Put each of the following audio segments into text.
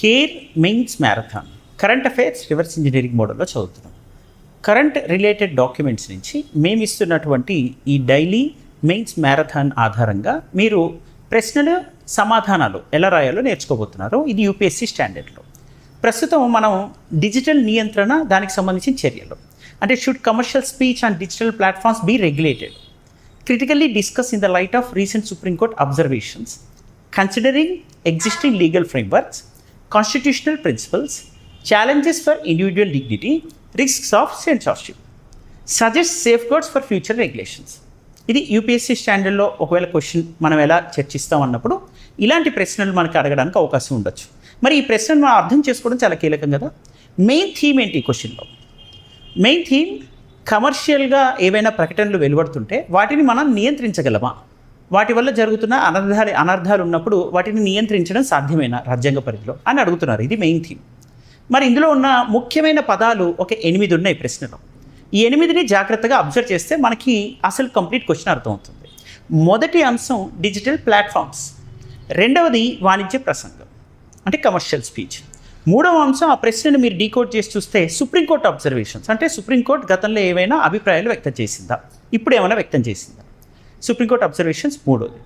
Care mains marathon. Current affairs reverse engineering మోడల్లో చదువుతున్నాం. Current related documents నుంచి మేము ఇస్తున్నటువంటి ఈ డైలీ మెయిన్స్ మ్యారథాన్ ఆధారంగా మీరు ప్రశ్నలు సమాధానాలు ఎలా రాయాలో నేర్చుకోబోతున్నారు. ఇది యూపీఎస్సీ స్టాండర్డ్లో ప్రస్తుతం మనం డిజిటల్ నియంత్రణ దానికి సంబంధించిన చర్యలు. అంటే should commercial speech and digital platforms be regulated critically discuss in the light of recent Supreme Court observations considering existing legal frameworks constitutional principles, challenges for individual dignity, risks of censorship, safe safeguards for future regulations. ఇది UPSC స్టాండర్డ్లో ఒకవేళ question మనం ఎలా చర్చిస్తాం అన్నప్పుడు ఇలాంటి ప్రశ్నలు మనకు అడగడానికి అవకాశం ఉండొచ్చు. మరి ఈ ప్రశ్నను మనం అర్థం చేసుకోవడం చాలా కీలకం కదా? మెయిన్ థీమ్ ఏంటి ఈ క్వశ్చన్లో మెయిన్ థీమ్ కమర్షియల్గా ఏవైనా ప్రకటనలు వెలువడుతుంటే వాటిని మనం నియంత్రించగలమా? వాటి వల్ల జరుగుతున్న అనర్థాలు అనర్థాలు ఉన్నప్పుడు వాటిని నియంత్రించడం సాధ్యమేనా? రాజ్యాంగ పరిధిలో అని అడుగుతున్నారు. ఇది మెయిన్ థీమ్. మరి ఇందులో ఉన్న ముఖ్యమైన పదాలు ఒక ఎనిమిది ఉన్నాయి ప్రశ్నలో. ఈ ఎనిమిదిని జాగ్రత్తగా అబ్జర్వ్ చేస్తే మనకి అసలు కంప్లీట్ క్వశ్చన్ అర్థమవుతుంది. మొదటి అంశం డిజిటల్ ప్లాట్ఫామ్స్. రెండవది వాణిజ్య ప్రసంగం అంటే కమర్షియల్ స్పీచ్ మూడవ అంశం ఆ ప్రశ్నను మీరు డీకోడ్ చేసి చూస్తే సుప్రీంకోర్టు అబ్జర్వేషన్స్ అంటే సుప్రీంకోర్టు గతంలో ఏవైనా అభిప్రాయాలు వ్యక్తం చేసిందా? ఇప్పుడు ఏమైనా వ్యక్తం చేసిందా? సుప్రీంకోర్టు అబ్జర్వేషన్స్ మూడవది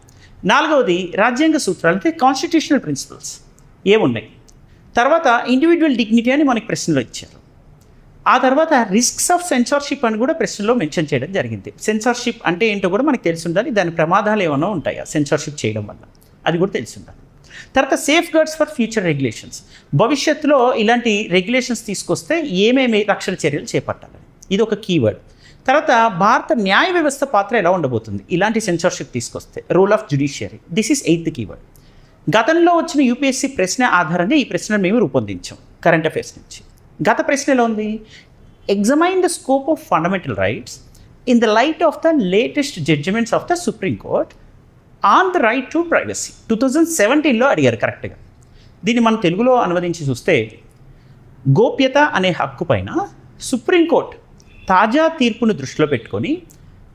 నాలుగవది రాజ్యాంగ సూత్రాలు అంటే కాన్స్టిట్యూషనల్ ప్రిన్సిపల్స్ ఏమున్నాయి తర్వాత ఇండివిజువల్ డిగ్నిటీ అని మనకి ప్రశ్నలో ఇచ్చారు. ఆ తర్వాత రిస్క్స్ ఆఫ్ సెన్సార్షిప్ అని కూడా ప్రశ్నలో మెన్షన్ చేయడం జరిగింది. సెన్సార్షిప్ అంటే ఏంటో కూడా మనకు తెలిసి ఉండాలి దాని ప్రమాదాలు ఏమైనా ఉంటాయా? సెన్సార్షిప్ చేయడం వల్ల. అది కూడా తెలిసి ఉండాలి తర్వాత safeguards for future regulations భవిష్యత్తులో ఇలాంటి రెగ్యులేషన్స్ తీసుకొస్తే ఏమేమి రక్షణ చర్యలు చేపట్టాలి? ఇది ఒక కీవర్డ్ తర్వాత భారత న్యాయ వ్యవస్థ పాత్ర ఎలా ఉండబోతుంది? ఇలాంటి సెన్సార్షిప్ తీసుకొస్తే rule of judiciary this is eighth keyword గతంలో వచ్చిన యూపీఎస్సీ ప్రశ్న ఆధారంగా ఈ ప్రశ్నను మేము రూపొందించాం కరెంట్ అఫైర్స్ నుంచి. గత ప్రశ్న ఎలా ఉంది? Examine the scope of fundamental rights in the light of the latest judgements of the Supreme Court on the right to privacy two thousand సెవెంటీన్లో అడిగారు కరెక్ట్గా దీన్ని మనం తెలుగులో అనువదించి చూస్తే గోప్యత అనే హక్కు పైన సుప్రీంకోర్టు తాజా తీర్పును దృష్టిలో పెట్టుకొని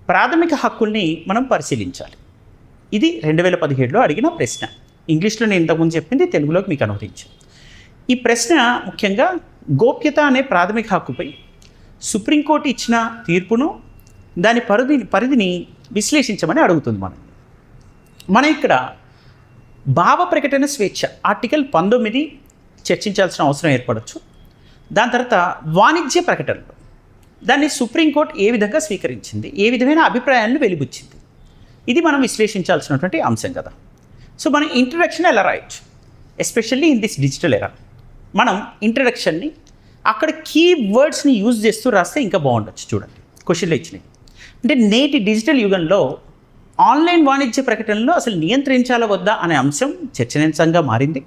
ప్రాథమిక హక్కుల్ని మనం పరిశీలించాలి. ఇది రెండు వేల పదిహేడులో అడిగిన ప్రశ్న. ఇంగ్లీష్లో నేను ఇంతకుముందు చెప్పింది తెలుగులోకి మీకు అనువదించాను. ఈ ప్రశ్న ముఖ్యంగా గోప్యత అనే ప్రాథమిక హక్కుపై సుప్రీంకోర్టు ఇచ్చిన తీర్పును దాని పరిధి పరిధిని విశ్లేషించమని అడుగుతుంది మనం. మన ఇక్కడ భావ ప్రకటన స్వేచ్ఛ ఆర్టికల్ పంతొమ్మిది చర్చించాల్సిన అవసరం ఏర్పడవచ్చు దాని తర్వాత వాణిజ్య ప్రకటనలు. దాన్ని సుప్రీంకోర్టు ఏ విధంగా స్వీకరించింది? ఏ విధమైన అభిప్రాయాలను వెలిబుచ్చింది? ఇది మనం విశ్లేషించాల్సినటువంటి అంశం కదా. సో మనం ఇంట్రడక్షన్ ఎలా రాయొచ్చు? Especially in this digital era మనం ఇంట్రడక్షన్ని అక్కడ కీ వర్డ్స్ని యూజ్ చేస్తూ రాస్తే ఇంకా బాగుండొచ్చు చూడండి. క్వశ్చన్లు ఇచ్చినాయి అంటే నేటి డిజిటల్ యుగంలో ఆన్లైన్ వాణిజ్య ప్రకటనలో అసలు నియంత్రించాలా వద్దా అనే అంశం చర్చనీయాంశంగా మారింది.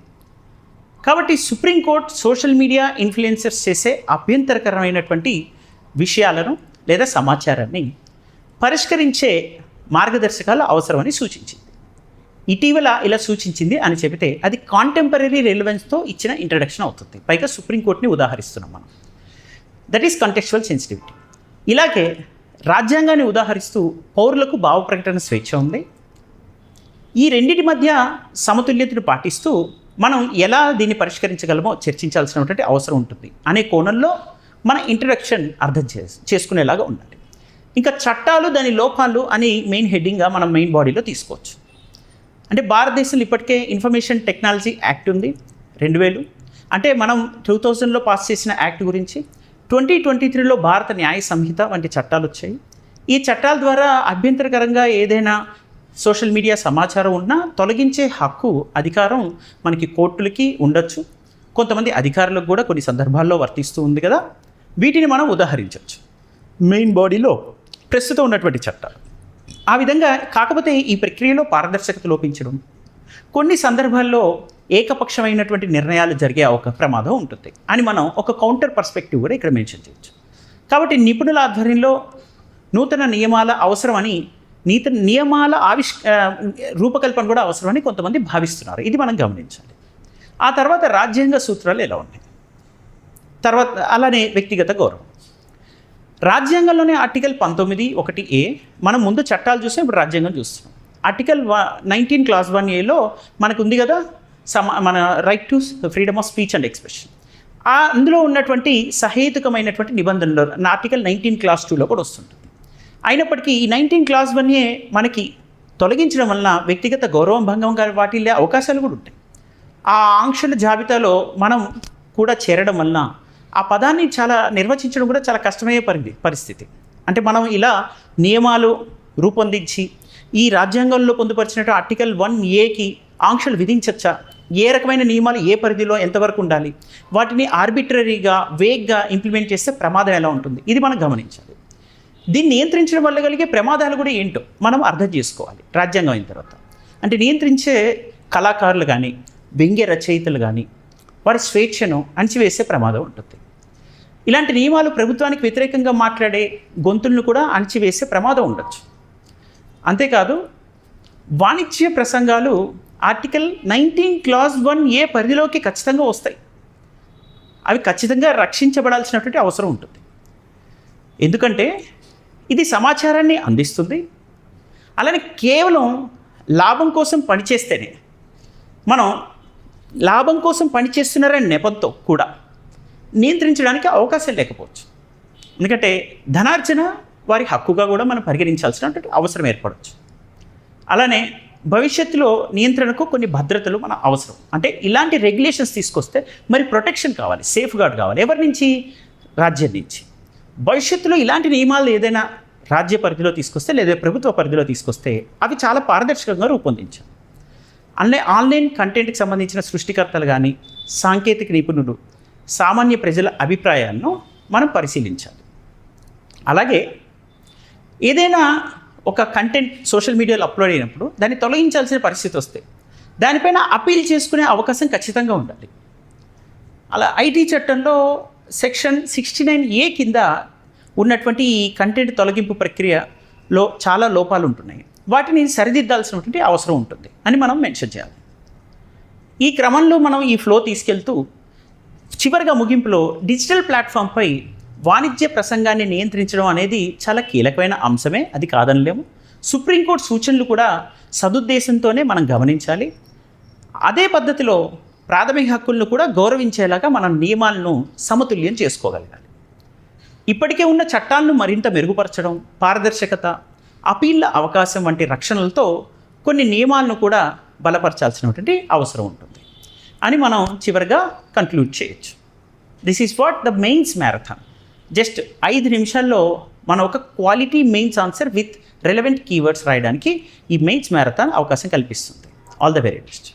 కాబట్టి సుప్రీంకోర్టు సోషల్ మీడియా ఇన్ఫ్లుయెన్సర్స్ చేసే అభ్యంతరకరమైనటువంటి విషయాలను లేదా సమాచారాన్ని పరిష్కరించే మార్గదర్శకాలు అవసరమని సూచించింది. ఇటీవల ఇలా సూచించింది అని చెబితే అది కాంటెంపరీ రిలవెన్స్తో ఇచ్చిన ఇంట్రడక్షన్ అవుతుంది. పైగా సుప్రీంకోర్టుని ఉదాహరిస్తున్నాం మనం. దట్ ఈస్ కంటెక్చువల్ సెన్సిటివిటీ ఇలాగే రాజ్యాంగాన్ని ఉదాహరిస్తూ పౌరులకు భావ ప్రకటన స్వేచ్ఛ ఉంది. ఈ రెండింటి మధ్య సమతుల్యతను పాటిస్తూ మనం ఎలా దీన్ని పరిష్కరించగలమో చర్చించాల్సినటువంటి అవసరం ఉంటుంది. అనే కోణంలో మన ఇంట్రడక్షన్ అర్థం చే చేసుకునేలాగా ఉండాలి. ఇంకా చట్టాలు దాని లోపాలు అని మెయిన్ హెడ్డింగ్గా మనం మెయిన్ బాడీలో తీసుకోవచ్చు. అంటే భారతదేశంలో ఇప్పటికే ఇన్ఫర్మేషన్ టెక్నాలజీ యాక్ట్ ఉంది రెండు వేలు. అంటే మనం టూ థౌజండ్లో పాస్ చేసిన యాక్ట్ గురించి ట్వంటీ ట్వంటీ త్రీలో భారత న్యాయ సంహిత వంటి చట్టాలు వచ్చాయి. ఈ చట్టాల ద్వారా అభ్యంతరకరంగా ఏదైనా సోషల్ మీడియా సమాచారం ఉన్నా తొలగించే హక్కు అధికారం మనకి కోర్టులకి ఉండొచ్చు. కొంతమంది అధికారులకు కూడా కొన్ని సందర్భాల్లో వర్తిస్తూ ఉంది కదా. వీటిని మనం ఉదాహరించవచ్చు. మెయిన్ బాడీలో ప్రస్తుతం ఉన్నటువంటి చట్టాలు. ఆ విధంగా కాకపోతే ఈ ప్రక్రియలో పారదర్శకత లోపించడం కొన్ని సందర్భాల్లో ఏకపక్షమైనటువంటి నిర్ణయాలు జరిగే ఒక ప్రమాదం ఉంటుంది అని మనం ఒక కౌంటర్ పర్స్పెక్టివ్ కూడా ఇక్కడ మెన్షన్ చేయొచ్చు. కాబట్టి నిపుణుల ఆధ్వర్యంలో నూతన నియమాల అవసరమని నీత నియమాల ఆవిష్ రూపకల్పన కూడా అవసరమని కొంతమంది భావిస్తున్నారు. ఇది మనం గమనించాలి. ఆ తర్వాత రాజ్యాంగ సూత్రాలు ఎలా ఉన్నాయి? తర్వాత అలానే వ్యక్తిగత గౌరవం. రాజ్యాంగంలోనే ఆర్టికల్ పంతొమ్మిది ఒకటి ఏ మనం ముందు చట్టాలు చూస్తే ఇప్పుడు రాజ్యాంగం చూస్తున్నాం. ఆర్టికల్ నైన్టీన్ క్లాస్ వన్ ఏలో మనకు ఉంది కదా సమ మన right to freedom of speech and expression ఆ అందులో ఉన్నటువంటి సహేతుకమైనటువంటి నిబంధనలు ఆర్టికల్ నైన్టీన్ క్లాస్ టూలో కూడా వస్తుంటుంది అయినప్పటికీ ఈ నైన్టీన్ క్లాస్ వన్యే మనకి తొలగించడం వలన వ్యక్తిగత గౌరవం భంగం గారి వాటిల్లే అవకాశాలు కూడా ఉంటాయి. ఆ ఆంక్షల జాబితాలో మనం కూడా చేరడం వలన ఆ పదాన్ని చాలా నిర్వచించడం కూడా చాలా కష్టమయ్యే పరి పరిస్థితి. అంటే మనం ఇలా నియమాలు రూపొందించి ఈ రాజ్యాంగంలో పొందుపరిచినట్టు ఆర్టికల్ వన్ ఏకి ఆంక్షలు విధించచ్చా? ఏ రకమైన నియమాలు ఏ పరిధిలో ఎంతవరకు ఉండాలి? వాటిని ఆర్బిటరీగా వేగ్గా ఇంప్లిమెంట్ చేస్తే ప్రమాదం ఎలా ఉంటుంది? ఇది మనం గమనించాలి. దీన్ని నియంత్రించడం వల్ల కలిగే ప్రమాదాలు కూడా ఏంటో మనం అర్థం చేసుకోవాలి రాజ్యాంగం అయిన తర్వాత. అంటే నియంత్రించే కళాకారులు కానీ వ్యంగ్య రచయితలు కానీ వారి స్వేచ్ఛను అణిచివేసే ప్రమాదం ఉంటుంది. ఇలాంటి నియమాలు ప్రభుత్వానికి వ్యతిరేకంగా మాట్లాడే గొంతులను కూడా అణచివేసే ప్రమాదం ఉండొచ్చు. అంతేకాదు వాణిజ్య ప్రసంగాలు article nineteen clause one A పరిధిలోకి ఖచ్చితంగా వస్తాయి. అవి ఖచ్చితంగా రక్షించబడాల్సినటువంటి అవసరం ఉంటుంది. ఎందుకంటే ఇది సమాచారాన్ని అందిస్తుంది. అలానే కేవలం లాభం కోసం పనిచేస్తేనే మనం లాభం కోసం పనిచేస్తున్నారనే నెపంతో కూడా నియంత్రించడానికి అవకాశం లేకపోవచ్చు. ఎందుకంటే ధనార్జన వారి హక్కుగా కూడా మనం పరిగణించాల్సినటువంటి అవసరం ఏర్పడవచ్చు అలానే భవిష్యత్తులో నియంత్రణకు కొన్ని భద్రతలు మన అవసరం. అంటే ఇలాంటి రెగ్యులేషన్స్ తీసుకొస్తే మరి ప్రొటెక్షన్ కావాలి సేఫ్ గార్డ్ కావాలి. ఎవరి నుంచి? రాజ్యం నుంచి. భవిష్యత్తులో ఇలాంటి నియమాలు ఏదైనా రాజ్య పరిధిలో తీసుకొస్తే లేదా ప్రభుత్వ పరిధిలో తీసుకొస్తే అవి చాలా పారదర్శకంగా రూపొందించాలి. అలానే ఆన్లైన్ కంటెంట్కి సంబంధించిన సృష్టికర్తలు కానీ సాంకేతిక నిపుణులు సామాన్య ప్రజల అభిప్రాయాలను మనం పరిశీలించాలి. అలాగే ఏదైనా ఒక కంటెంట్ సోషల్ మీడియాలో అప్లోడ్ అయినప్పుడు దాన్ని తొలగించాల్సిన పరిస్థితి వస్తే దానిపైన అపీల్ చేసుకునే అవకాశం ఖచ్చితంగా ఉండాలి. అలా ఐటీ చట్టంలో సెక్షన్ సిక్స్టీ నైన్ ఏ కింద ఉన్నటువంటి ఈ కంటెంట్ తొలగింపు ప్రక్రియలో చాలా లోపాలు ఉంటున్నాయి. వాటిని సరిదిద్దాల్సినటువంటి అవసరం ఉంటుంది అని మనం మెన్షన్ చేయాలి. ఈ క్రమంలో మనం ఈ ఫ్లో తీసుకెళ్తూ చివరిగా ముగింపులో డిజిటల్ ప్లాట్ఫామ్పై వాణిజ్య ప్రసంగాన్ని నియంత్రించడం అనేది చాలా కీలకమైన అంశమే అది కాదనలేము సుప్రీంకోర్టు సూచనలు కూడా సదుద్దేశంతోనే మనం గమనించాలి. అదే పద్ధతిలో ప్రాథమిక హక్కులను కూడా గౌరవించేలాగా మనం నియమాలను సమతుల్యం చేసుకోగలగాలి. ఇప్పటికే ఉన్న చట్టాలను మరింత మెరుగుపరచడం పారదర్శకత అపీళ్ళ అవకాశం వంటి రక్షణలతో కొన్ని నియమాలను కూడా బలపరచాల్సినటువంటి అవసరం ఉంటుంది. అని మనం చివరిగా కంక్లూడ్ చేయొచ్చు. This is what the mains marathon just ఐదు నిమిషాల్లో మనం ఒక quality mains answer with relevant keywords రాయడానికి ఈ మెయిన్స్ మ్యారథాన్ అవకాశం కల్పిస్తుంది. All the very best